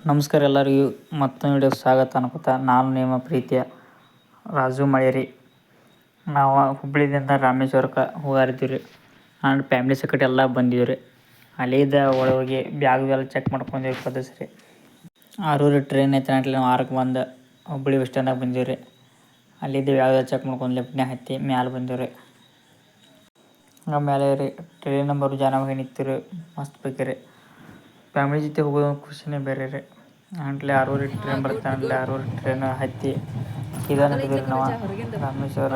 ನಮಸ್ಕಾರ ಎಲ್ಲರಿಗೂ ಮತ್ತೊಂದು ವಿಡಿಯೋ ಸ್ವಾಗತ ಅನ್ಕೋತ ನಾನು ನಿಮ್ಮ ಪ್ರೀತಿಯ ರಾಜು ಮಳೇರಿ ನಾವು ಹುಬ್ಬಳ್ಳಿದಿಂದ ರಾಮೇಶ್ವರಕ್ಕೆ ಹೋಗಾರಿದ್ದೀವಿ ರೀ ನಾನು ಫ್ಯಾಮ್ಲಿ ಸಕಟ್ ಎಲ್ಲ ಬಂದಿದ್ದೀವಿ ರೀ ಅಲ್ಲಿದ್ದ ಒಳಗೆ ಬ್ಯಾಗ್ ಎಲ್ಲ ಚೆಕ್ ರೀ ಪದಸ್ ರೀ ಆರೂರು ಟ್ರೈನ್ ಐತೆ ನಾಟ್ಲಿ ನಾವು ಆರಕ್ಕೆ ಬಂದು ಹುಬ್ಬಳ್ಳಿ ಬಸ್ ಸ್ಟ್ಯಾಂಡಾಗ ಬಂದೀವಿ ರೀ ಅಲ್ಲಿದ್ದ ಬ್ಯಾಗ್ ಎಲ್ಲ ಚೆಕ್ ಮಾಡ್ಕೊಂಡು ಲೆಫ್ಟ್ನೇ ಹತ್ತಿ ಮ್ಯಾಲೆ ಬಂದೀವಿ ರೀ ಆಮೇಲೆ ರೀ ಟ್ರೈನ್ ನಂಬರ್ ಜನ ಹೋಗಿ ರೀ ಮಸ್ತ್ ಬೇಕು ರೀ ಫ್ಯಾಮಿಲಿ ಜೊತೆ ಹೋಗೋದು ಖುಷಿನೇ ಬೇರೆ ರೀ. ಅಂಟ್ಲೆ ಆರೂರಿ ಟ್ರೈನ್ ಬರುತ್ತೆ ಅಂಟ್ಲೆ ಆರೂವರೆ ಟ್ರೈನ್ ಹತ್ತಿ. ನಡೆದಿರಿ ನಾವು ರಾಮೇಶ್ವರ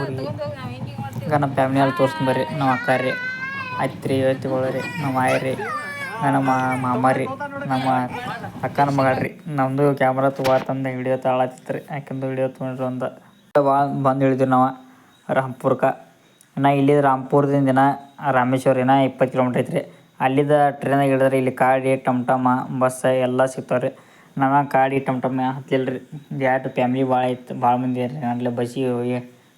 ಊರಿಗೆ. ಈಗ ನಮ್ಮ ಫ್ಯಾಮಿಲಿ ಅಲ್ಲಿ ತೋರಿಸ್ತೀನಿ ಬರ್ರಿ, ನಮ್ಮ ಅಕ್ಕ ರೀ, ಅತ್ರಿ ಹೇಳ್ತಿಗಳು ರೀ, ನಮ್ಮ ಆಯ ರೀ ನಮ್ಮ ಮಾಮ ರೀ, ನಮ್ಮ ಅಕ್ಕನ ಮಗಳ ರೀ. ನಮ್ಮದು ಕ್ಯಾಮ್ರಾ ತುಂಬ ಹಿಡಿಯೋ ತಾಳತ್ತಿತ್ತು ಯಾಕಂದ್ರೆ ಹಿಡಿಯೋ ತೊಗೊಂಡ್ರಿ ಒಂದು ಭಾಳ ಬಂದು ಇಳಿದ್ವಿ ನಾವು ರಾಮ್ಪುರ್ಕ. ನಾ ಇಲ್ಲಿ ರಾಮ್ಪುರದಿಂದ ದಿನ ರಾಮೇಶ್ವರ ಇನ್ನ ಇಪ್ಪತ್ತು ಕಿಲೋಮೀಟ್ರ್ ಐತ್ರಿ. ಅಲ್ಲಿದ್ದ ಟ್ರೈನಾಗ ಇಳಿದ್ರೆ ಇಲ್ಲಿ ಕಾಡಿ ಟಮ್ ಬಸ್ ಎಲ್ಲ ಸಿಗ್ತಾವೆ ರೀ ನಾನು ಕಾಡಿ ಟಮ್ ಟಮ್ ಹತ್ತಿಲ್ಲ ರೀ ದ್ಯಾಟ್ ಫ್ಯಾಮ್ಲಿ ಭಾಳ ಇತ್ತು, ಭಾಳ ಮಂದಿ ರೀ ಅಲ್ಲಿ ಬಸ್ಸಿಗೆ ಹೋಗಿ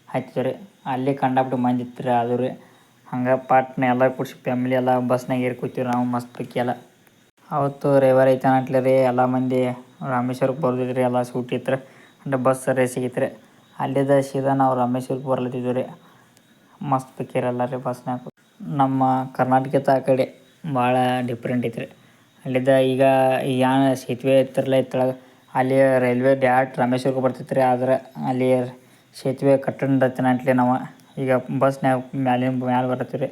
ಹತ್ತಿದ್ವಿ ರೀ. ಅಲ್ಲಿ ಕಂಡಾಪಟ್ಟಿ ಮಂದಿ ಇತ್ತು ರೀ ಅದು ರೀ. ಹಂಗೆ ಪಾಟ್ನ ಎಲ್ಲ ಕೂಡಿಸಿ ಫ್ಯಾಮಿಲಿ ಎಲ್ಲ ಬಸ್ನಾಗ ಏರಿ ಕೂತೀವಿ ನಾವು ಮಸ್ತ್ ಪೈಕಿ ಎಲ್ಲ. ಅವತ್ತು ರವಿವಾರ ಐತೆ ಅಂತಲೇ ರೀ, ಎಲ್ಲ ಮಂದಿ ರಾಮೇಶ್ವರಕ್ಕೆ ಬರ್ದಿದ್ರಿ ಎಲ್ಲ ಸೂಟಿ ಇತ್ತು ಅಂದ್ರೆ ಬಸ್ ಸರಿ ಸಿಗಿತ್ರಿ ಅಲ್ಲಿದ್ದ ಸೀದಾ ನಾವು ರಾಮೇಶ್ವರಕ್ಕೆ ಬರ್ಲತ್ತಿದ್ವಿ ರೀ. ಮಸ್ತ್ ಪೈಕಿರಲ್ಲ ರೀ ಬಸ್ನಾಗ ನಮ್ಮ ಕರ್ನಾಟಕದ ಆ ಕಡೆ ಭಾಳ ಡಿಫ್ರೆಂಟ್ ಐತ್ರಿ. ಅಲ್ಲಿದ್ದ ಈಗ ಏನು ಸೇತುವೆ ಇತ್ತರ್ಲೆ ಇತ್ತೊಳಗೆ ಅಲ್ಲಿ ರೈಲ್ವೆ ಡ್ಯಾಟ್ ರಾಮೇಶ್ವರಕ್ಕೆ ಬರ್ತೈತೆ ರೀ ಆದ್ರೆ ಅಲ್ಲಿ ಸೇತುವೆ ಕಟ್ಟಣ ಅಂತಲೇ ನಾವು. ಈಗ ಬಸ್ನ್ಯಾಗ ಮ್ಯಾಲಿನ ಮ್ಯಾಲೆ ಬರತ್ತೀವಿ ರೀ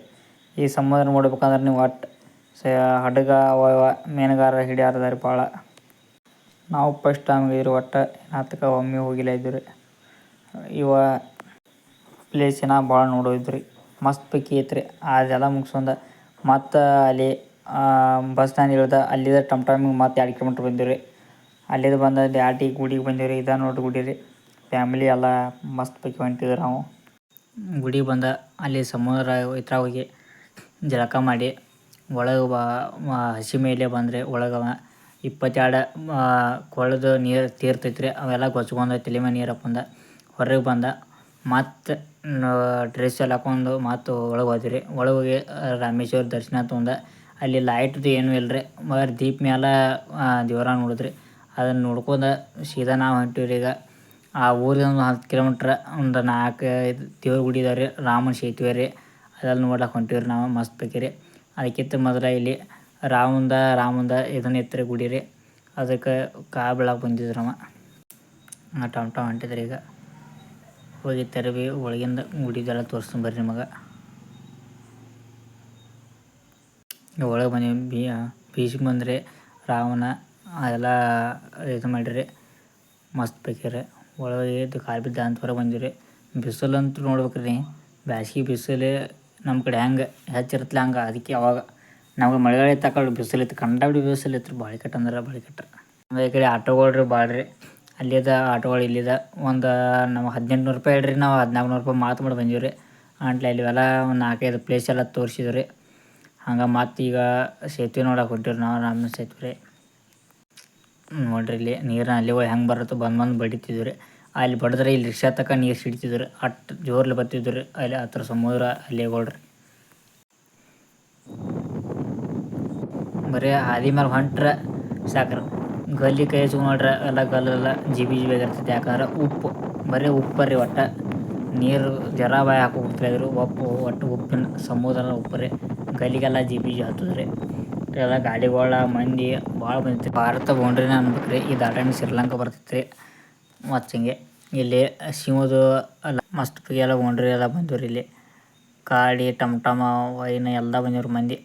ಈ ಸಮುದ್ರ ನೋಡ್ಬೇಕಂದ್ರೆ ನೀವು ಒಟ್ಟು ಸ ಹಡಗ ಅವ ಮೀನುಗಾರ ಹಿಡಿಯಾರ ರೀ ಭಾಳ. ನಾವು ಫಸ್ಟ್ ಟೈಮ್ ಇದ್ರಿ ಒಟ್ಟು ಹತ್ತಕ್ಕೆ ಒಮ್ಮೆ ಹೋಗಿಲ್ಲ ಇದ್ದು ರೀ ಇವ ಪ್ಲೇಸಿನ ಭಾಳ ನೋಡೋದ್ರಿ ಮಸ್ತ್ ಪೈಕಿ ಐತ್ರಿ. ಅದೆಲ್ಲ ಮುಗಿಸ್ಕೊಂಡ ಮತ್ತು ಅಲ್ಲಿ ಬಸ್ ಸ್ಟ್ಯಾಂಡ್ ಇಳಿದ ಅಲ್ಲಿದ ಟಮ್ ಟಮ್ಮಿಗೆ ಮತ್ತೆ ಎರಡು ಕಿಲೋಮೀಟ್ರ್ ಬಂದೀವಿ ರೀ ಅಲ್ಲಿಂದ ಬಂದು ದ್ಯಾಟಿ ಗುಡಿಗೆ ಬಂದೀವಿ ರೀ ಇದ ನೋಡಿ ಗುಡಿ ರೀ ಫ್ಯಾಮಿಲಿ ಎಲ್ಲ ಮಸ್ತ್ ಪೈಕಿ ಹೊಂಟಿದ್ರು ನಾವು. ಗುಡಿಗೆ ಬಂದ, ಅಲ್ಲಿ ಸಮುದ್ರ ಇತ್ರ ಹೋಗಿ ಜಳಕ ಮಾಡಿ, ಒಳಗೆ ಬಾ ಹಸಿ ಮೇಲೆ ಬಂದರೆ. ಒಳಗೆ ಇಪ್ಪತ್ತೆರಡು ಕೊಳದ ನೀರು ತೀರ್ತೈತೆ ರೀ ಅವೆಲ್ಲ ಗೊಚ್ಕೊಂಡ ತಲೆ ಮೇಲೆ ನೀರು ಹಾಕೊಂಡ ಹೊರಗೆ ಬಂದ. ಮತ್ತು ಡ್ರೆಸ್ ಎಲ್ಲ ಹಾಕೊಂಡು ಮತ್ತು ಒಳಗೆ ಹೋದ್ವಿ ಒಳಗೆ ಹೋಗಿ ರಾಮೇಶ್ವರ ದರ್ಶನ ತೊಗೊಂಡ. ಅಲ್ಲಿ ಲೈಟ್ದು ಏನೂ ಇಲ್ಲ ರೀ ದೀಪ್ ಮ್ಯಾಲೆ ದೇವ್ರ ನೋಡಿದ್ರಿ. ಅದನ್ನು ನೋಡ್ಕೊಂಡ ಸೀದಾ ನಾವು ಹೊಂಟೀವಿ ರೀ ಈಗ. ಆ ಊರಿಂದ ಒಂದು ಹತ್ತು ಕಿಲೋಮೀಟ್ರ್ ಒಂದು ನಾಲ್ಕು ಐದು ದೇವ್ರ ಗುಡಿ ಇದಾವೆ ರೀ. ರಾಮನ ಸೇತುವೆ ರೀ. ಅದೆಲ್ಲ ನೋಡ್ಲಿಕ್ಕೆ ಹೊಂಟೀವಿ ರೀ ನಾವು ಮಸ್ತ್ ಬೇಕಿರಿ. ಅದಕ್ಕಿಂತ ಮೊದಲು ಇಲ್ಲಿ ರಾಮಂದ ರಾಮಂದ ಇದನ್ನ ಇತ್ತು ರೀ ಗುಡಿ ರೀ. ಅದಕ್ಕೆ ಕಾ ಬೀಳಕ್ಕೆ ಬಂದಿದ್ರು ಟಮ್ ಟಮ್ ಹೊಂಟಿದ್ರಿ ಈಗ. ಹೋಗಿ ತೆರವಿ ಒಳಗಿಂದ ಗುಡಿದೆಲ್ಲ ತೋರಿಸ್ತೀನಿ ಬರ್ರಿ ನಿಮಗೆ. ಒಳಗೆ ಮನೆ ಬಿ ಬೀಚಿಗೆ ಬಂದರೆ ರಾವಣ, ಅದೆಲ್ಲ ಇದು ಮಾಡಿರಿ. ಮಸ್ತ್ ಬೇಕಿರಿ. ಒಳಗೆ ಕಾಲು ಬಿದ್ದ ಅಂತ ಹೊರಗೆ ಬಂದೀವಿ ರೀ ಬಿಸಿಲಂತೂ ನೋಡ್ಬೇಕು ರೀ ಬ್ಯಾಸ್ಗೆ ಬಿಸಿಲು ನಮ್ಮ ಕಡೆ ಹೆಂಗೆ ಹೆಚ್ಚಿರತ್ತಲ್ಲ ಹಂಗೆ. ಅದಕ್ಕೆ ಅವಾಗ ನಮ್ಗೆ ಮಳೆಗಾಲ ತಗೊಳ್ಳಿ ಬಿಸಿಲು ಬಿಸಿಲಿತ್ತು ಕಂಡಾಬಿಡಿ ಬಿಸಿಲಿತ್ತು ಭಾಳ ಕೆಟ್ಟ ಅಂದ್ರೆ ಭಾಳ ಕೆಟ್ಟ. ಈ ಕಡೆ ಭಾಳ ರೀ ಅಲ್ಲಿದ ಆಟೋಗಳು ಇಲ್ಲಿದ ಒಂದು ನಮ್ಮ ಹದಿನೆಂಟು ನೂರು ರೂಪಾಯಿ ಹೇಳ್ರಿ, ನಾವು ಹದಿನಾಲ್ಕು ನೂರು ರೂಪಾಯಿ ಮಾತು ಮಾಡಿ ಬಂದೀವಿ ರೀ. ಅಂಟ್ಲೆ ಅಲ್ಲಿವೆಲ್ಲ ಒಂದು ನಾಲ್ಕೈದು ಪ್ಲೇಸ್ ಎಲ್ಲ ತೋರಿಸಿದ್ವಿ ರೀ. ಹಂಗೆ ಮತ್ತು ಈಗ ಸೇತುವೆ ನೋಡಕ್ಕೆ ಹೊಂಟೀವಿ ನಾವು, ನಮ್ಮ ಸೇತುವೆ ರೀ. ನೋಡ್ರಿ ಇಲ್ಲಿ ನೀರನ್ನ ಅಲ್ಲಿ ಹೋಗಿ ಬರುತ್ತೆ ಬಂದು ಬಂದು ಬಡಿತಿದ್ವಿ ರೀ. ಅಲ್ಲಿ ಬಡಿದ್ರೆ ಇಲ್ಲಿ ರಿಕ್ಷಾ ತಕ ನೀರು ಸಿಡ್ತಿದ್ವಿ ರೀ. ಅಷ್ಟು ಜೋರ್ಲಿ ಬರ್ತಿದ್ವಿ ರೀ. ಅಲ್ಲಿ ಹತ್ರ ಸಮುದ್ರ ಅಲ್ಲಿ ಹೋಗ್ರಿ. ಬರೀ ಹಾದಿ ಮೇಲೆ ಹೊಂಟ್ರೆ ಸಾಕ್ರಿ. ಗಲ್ಲಿ ಕೈ ಹಚ್ಕೊಂಡು ನೋಡ್ರೆ ಎಲ್ಲ ಗಲ್ಲೆಲ್ಲ ಜಿಬಿ ಜಿಬಿ ಆಗಿರ್ತೈತೆ ಯಾಕಂದ್ರೆ ಉಪ್ಪು, ಬರೀ ಉಪ್ಪು ರೀ ಒಟ್ಟು. ನೀರು ಜರ ಬಾಯಿ ಹಾಕೋಬಿಡ್ತಿದ್ರು ಒಪ್ಪು, ಒಟ್ಟು ಉಪ್ಪಿನ ಸಮುದ್ರ ಉಪ್ಪು ರೀ. ಗಲ್ಲಿಗೆಲ್ಲ ಜಿಬಿ ಜಿ ಹತ್ತದ ರೀ. ಎಲ್ಲ ಗಾಡಿಗಳ ಮಂದಿ ಭಾಳ ಬಂದಿತ್ತು ಭಾರತ ಬೌಂಡ್ರಿನ ಅನ್ಬೇಕು ರೀ. ಈ ದಾಟಣ್ಣ ಶ್ರೀಲಂಕಾ ಬರ್ತೈತೆ ರೀ. ಮತ್ತು ಹಿಂಗೆ ಇಲ್ಲಿ ಶಿವದು ಎಲ್ಲ ಮಸ್ತ್ ಎಲ್ಲ ಬೌಂಡ್ರಿ ಎಲ್ಲ ಬಂದವ್ರಿ ಇಲ್ಲಿ. ಕಾಡಿ ಟಮ್ ಟಮ ವೈನ್ ಎಲ್ಲ ಬಂದವ್ರು ಮಂದಿ.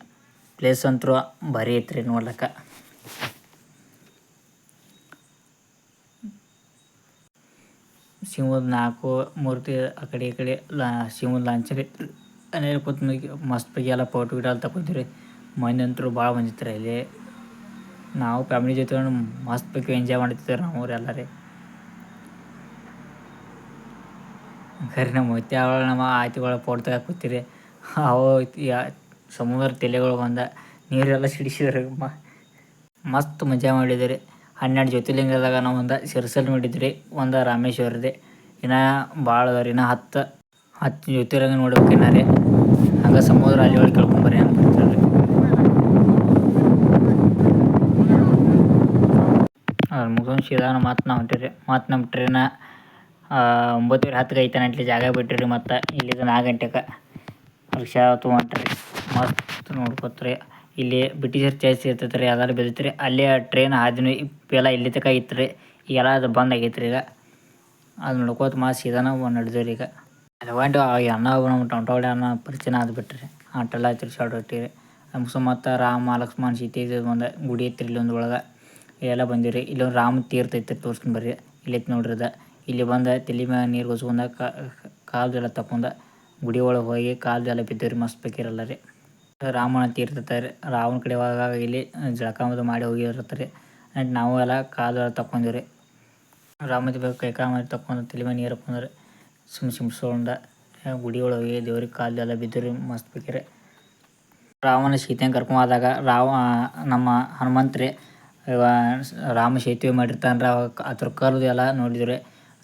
ಪ್ಲೇಸ್ ಅಂತೂ ಬರೀ ಐತ್ರಿ ನೋಡ್ಲಿಕ್ಕೆ. ಶಿವದ ನಾಲ್ಕು ಮೂರ್ತಿ ಆ ಕಡೆ ಈ ಕಡೆ ಲಾ ಸಿಂಹದ ಲಾಂಚರಿ ಅನೇಕ ಕೂತ್ ಮಸ್ತ್ ಬಗ್ಗೆ ಎಲ್ಲ ಫೋಟೋ ಗಿಡ ಎಲ್ಲ ತಗೊತೀವಿ ಮಂದಿ ಅಂತೂ ಭಾಳ ಬಂದಿತ್ತು ಇಲ್ಲಿ. ನಾವು ಫ್ಯಾಮಿಲಿ ಜೊತೆ ಮಸ್ತ್ ಬಗ್ಗೆ ಎಂಜಾಯ್ ಮಾಡ್ತಿದ್ದೇವೆ ನಾವು ಊರೆಲ್ಲ ರೀ ಖರೆ ನಮ್ಮ ಮುತ್ಯ ಅವಳ ನಮ್ಮ ಆಯ್ತಿಗಳ ಫೋಟೋ ತೆಗೆ ಕೂತೀರಿ. ಅವು ಸಮುದ್ರ ತಲೆಗಳು ಬಂದ ನೀರೆಲ್ಲ ಸಿಡಿಸಿದ್ರೆ ಮಸ್ತ್ ಮಜಾ ಮಾಡಿದ್ದೀರಿ ಹನ್ನೆರಡು ಜ್ಯೋತಿರ್ಲಿಂಗದಾಗ ನಾವು ಒಂದು ಸಿರ್ಸಲ್ ನೋಡಿದ್ರಿ, ಒಂದು ರಾಮೇಶ್ವರದೆ. ಇನ್ನು ಭಾಳ ಅದಾವ ರೀ ಇನ್ನು ಹತ್ತು ಹತ್ತು ಜ್ಯೋತಿರ್ಲಿಂಗ ನೋಡ್ಬೇಕು ಇನ್ನ ರೀ. ಹಂಗೆ ಸಮುದ್ರ ಅಲ್ಲಿ ಒಳಗೆ ಕೇಳ್ಕೊಂಬರ್ರಿ ಅಂತ ಬರ್ತಾರೆ ರೀ ಅದು ಮುಗಿದೊಂದು ಸೀದಾ ಮತ್ತೆ ನಾವು ಹೊಂಟಿರಿ ಮತ್ತು ನಮ್ಮ ಟ್ರೈನ ಒಂಬತ್ತುವರೆ ಹತ್ತು ಐತೆ ಇಲ್ಲಿ ಜಾಗ ಬಿಟ್ಟಿರಿ ಮತ್ತು ಇಲ್ಲಿಂದ ನಾಲ್ಕು ಗಂಟೆಗೆ ರಿಕ್ಷಾ ತೊಗೊಂಡ್ರಿ. ಮಸ್ತ್ ನೋಡ್ಕೊತ್ರಿ. ಇಲ್ಲಿ ಬ್ರಿಟಿಷರ್ ಚರ್ಚ್ ಇರ್ತೈತೆ ರೀ ಯಾವ್ದಾರು ರೀ ಅಲ್ಲೇ ಟ್ರೈನ್ ಹಾದಿನೂ ಇಪ್ಪೆಲ್ಲ ಇಲ್ಲಿ ತನಕ ಇತ್ತು ರೀ ಈಗೆಲ್ಲ ಅದು ಬಂದ್ ಆಗೈತೆ ರೀ ಈಗ. ಅದು ನೋಡ್ಕೋತ ಮಾ ಸೀದಾ ನಾವು ನಡೆದೇವ್ರಿ ಈಗ. ಅಲ್ಕೊಂಡು ಅನ್ನ ನಮ್ಮ ಟೊಂಟೊಳ್ಳಿ ಅನ್ನ ಪರಿಚಯ ಅದು ಬಿಟ್ರಿ ಆಟೆಲ್ಲ ತಿರ್ಸಾಡ್ ಹೊಟ್ಟಿರಿ ನಮ್ಗೆ ಸುಮತ್ತ ರಾಮ, ಲಕ್ಷ್ಮಣ, ಸೀತೆ ಇದು ಒಂದು ಗುಡಿ ಐತ್ರಿ ಇಲ್ಲೊಂದು ಒಳಗೆ. ಎಲ್ಲ ಬಂದಿರಿ ಇಲ್ಲೊಂದು ರಾಮ ತೀರ್ಥ ಐತ್ರಿ ತೋರ್ಸ್ಕೊಂಡು ಬರ್ರಿ. ಇಲ್ಲಿ ಐತೆ ನೋಡ್ರಿ ಇಲ್ಲಿ ಬಂದ ತಲೆ ಮ್ಯಾಗ ನೀರು ಗೊಸ್ಕೊಂಡ ಕಾಲ್ದೆಲ್ಲ ತಕೊಂಡ ಗುಡಿ ಒಳಗೆ ಹೋಗಿ ಕಾಲ್ದೆಲ್ಲ ಬಿದ್ದೀವ್ರಿ ಮಸ್ತ್ ಬೇಕಿರಲ್ಲ ರೀ. ರಾಮನ ತೀರ್ಥ ರೀ ರಾವಣ ಕಡೆ ಹೋಗಾಗ ಇಲ್ಲಿ ಜಳಕ ಅದು ಮಾಡಿ ಹೋಗಿರ್ತಾರೆ ಆ್ಯಂಡ್ ನಾವು ಎಲ್ಲ ಕಾಲು ಎಲ್ಲ ತಗೊಂಡಿವ್ರಿ ರಾಮದ ಬೇಕು ಕೈ ಕಾಲು ಮಾಡಿ ತಕೊಂಡು ತಲೆ ಮೇಲೆ ನೀರು ಹಾಕೊಂಡ್ರೆ ಸುಮ್ ಸಿಮ್ಸ್ಕೊಂಡ ಗುಡಿ ಒಳಗೆ ದೇವ್ರಿಗೆ ಕಾಲು ಎಲ್ಲ ಬಿದ್ದಿರಿ, ಮಸ್ತ್ ಬೇಕ್ರಿ. ರಾವಣ ಸೀತೆನ ಕರ್ಕೊಂಡು ಹೋದಾಗ ರಾವ ನಮ್ಮ ಹನುಮಂತ್ರಿ ರಾಮ ಸೇತುವೆ ಮಾಡಿರ್ತಾನ್ರಿ. ಅವಾಗ ಅದ್ರ ಕಲ್ಲು ಎಲ್ಲ ನೋಡಿದ್ರಿ.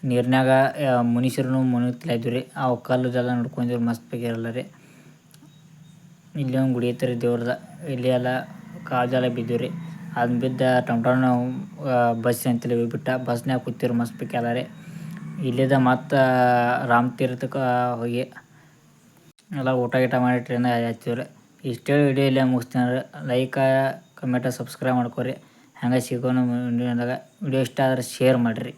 ನೀರಿನಾಗ ಮನುಷ್ಯರು ಮುಳುಗ್ತಾ ಇದ್ವಿ ರೀ ಅವು ಕಲ್ಲುದೆಲ್ಲ ಮಸ್ತ್ ಬೇಕಿರಲ್ಲ ರೀ ಇಲ್ಲಿ ಒಂದು ಗುಡಿ ಐತ್ರಿ ದೇವ್ರದ. ಇಲ್ಲಿ ಎಲ್ಲ ಕಾಜೆಲ್ಲ ಬಿದ್ದೀವಿ ರೀ ಅದನ್ನ ಬಿದ್ದ ಟಮ್ ಬಸ್ ಅಂತೇಳಿ ಬಿಟ್ಟ ಬಸ್ನ್ಯಾಗ ಕೂತಿರು ಮಸ್ತ್ ಬೇಕಲ್ಲ ರೀ ಇಲ್ಲಿದ ಮತ್ತು ರಾಮ ತೀರ್ಥಕ್ಕೆ ಹೋಗಿ ಎಲ್ಲ ಊಟ ಗೀಟ ಮಾಡಿ ಟ್ರೈನ್ ಹಚ್ತೀವ್ರಿ ಇಷ್ಟೇ ವಿಡಿಯೋ ಇಲ್ಲೇ ಮುಗಿಸ್ತೀನಿ ರೀ ಲೈಕ ಕಮೆಂಟ ಸಬ್ಸ್ಕ್ರೈಬ್ ಮಾಡ್ಕೊರಿ. ಹಂಗೆ ಸಿಗೋಣ ವಿಡಿಯೋದಾಗ ವಿಡಿಯೋ ಇಷ್ಟ ಆದ್ರೆ ಶೇರ್ ಮಾಡಿರಿ.